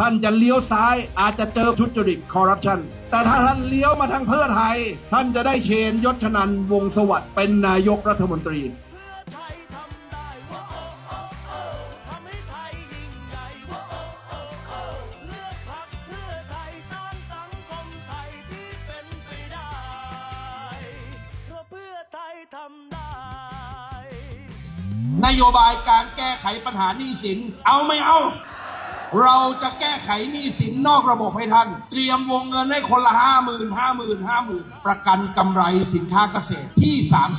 ท่านจะเลี้ยวซ้ายอาจจะเจอทุจริตคอร์รัปชันแต่ถ้าท่านเลี้ยวมาทางเพื่อไทย ท่านจะได้เชนยศชนันวงสวัสดิ์เป็นนายกรัฐมนตรีนไปได้เพราะเพื่อไทยทำได้นโยบายการแก้ไขปัญหาหนี้สิน เอาไม่เอา เราจะแก้ไขหนี้สินนอกระบบให้ท่าน เตรียมวงเงินให้คนละห้าหมื่นห้าหมื่นห้าหมื่นประกันกำไรสินค้าเกษตรที่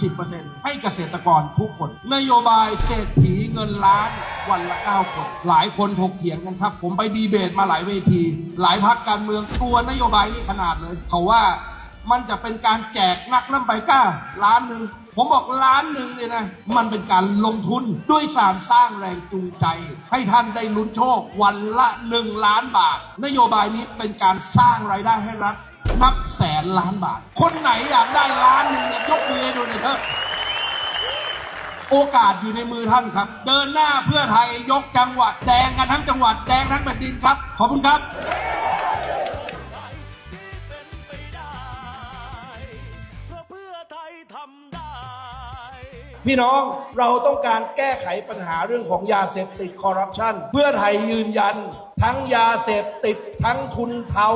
30%ให้เกษตรกรทุกคน นโยบายเศรษฐีเงินล้านวันละ 9 คน หลายคนถกเถียงกันครับ ผมไปดีเบตมาหลายเวที หลายพักการเมืองกลัวนโยบายนี้ขนาดเลย เขาว่ามันจะเป็นการแจกนักล่ำไปกล้าล้านหนึ่ง ผมบอกล้านหนึ่งเนี่ยนะมันเป็นการลงทุนด้วยสารสร้างแรงจูงใจ ให้ท่านได้ลุ้นโชควันละหนึ่งล้านบาท นโยบายนี้เป็นการสร้างรายได้ให้รัฐนับแสนล้านบาท คนไหนอยากได้ล้านหนึ่งเนี่ยยกมือให้ดูหน่อยเถอะโอกาสอยู่ในมือท่านครับ เดินหน้าเพื่อไทยยกจังหวัดแดงกันทั้งจังหวัดแดงทั้งแผ่นดินครับ ขอบคุณครับ พี่น้องเราต้องการแก้ไขปัญหาเรื่องของยาเสพติดคอร์รัปชันเพื่อไทยยืนยัน ทั้งยาเสพติด ทั้งทุนเทา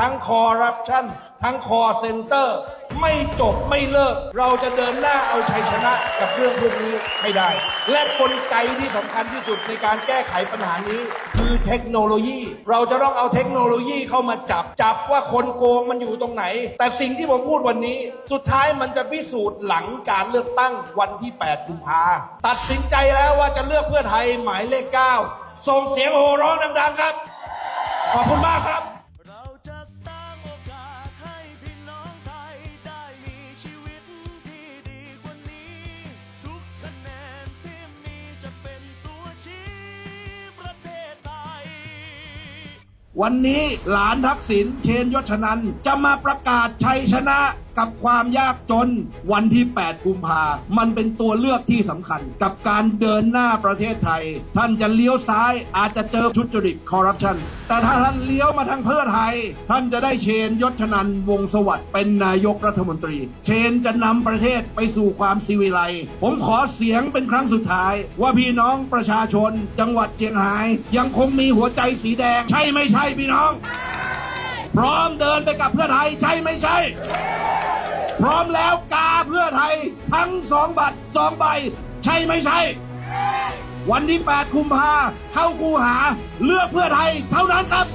ทั้งคอร์รัปชันทั้งคอเซ็นเตอร์ ไม่จบไม่เลิก เราจะเดินหน้าเอาชัยชนะกับเรื่องพวกนี้ให้ได้ และกลไกที่สำคัญที่สุดในการแก้ไขปัญหานี้ คือเทคโนโลยี เราจะต้องเอาเทคโนโลยีเข้ามาจับจับว่าคนโกงมันอยู่ตรงไหน แต่สิ่งที่ผมพูดวันนี้ สุดท้ายมันจะพิสูจน์หลังการเลือกตั้งวันที่ 8 กุมภาตัดสินใจแล้วว่าจะเลือกเพื่อไทยหมายเลข 9 ส่งเสียงโห่ร้องดังๆครับ ขอบคุณมากครับ วันนี้หลานทักษิณเชนยศชนันจะมาประกาศชัยชนะ กับความยากจนวันที่ 8 กุมภา มันเป็นตัวเลือกที่สำคัญ กับการเดินหน้าประเทศไทย ท่านจะเลี้ยวซ้ายอาจจะเจอทุจริตคอร์รัปชัน แต่ถ้าท่านเลี้ยวมาทางเพื่อไทย ท่านจะได้เชนยศชนันวงสวัสดิ์เป็นนายกรัฐมนตรี เชนจะนำประเทศไปสู่ความสิวิไลผมขอเสียงเป็นครั้งสุดท้าย ว่าพี่น้องประชาชน จังหวัดเชียงราย ยังคงมีหัวใจสีแดง ใช่ไม่ใช่พี่น้อง พร้อมเดินไปกับเพื่อไทยใช่ไม่ใช่ พร้อมแล้วกาเพื่อไทยทั้งสองบัตรสองใบ ใช่ไม่ใช่ วันที่ 8 คุมภาเข้าคูหาเลือกเพื่อไทยเท่านั้นครับ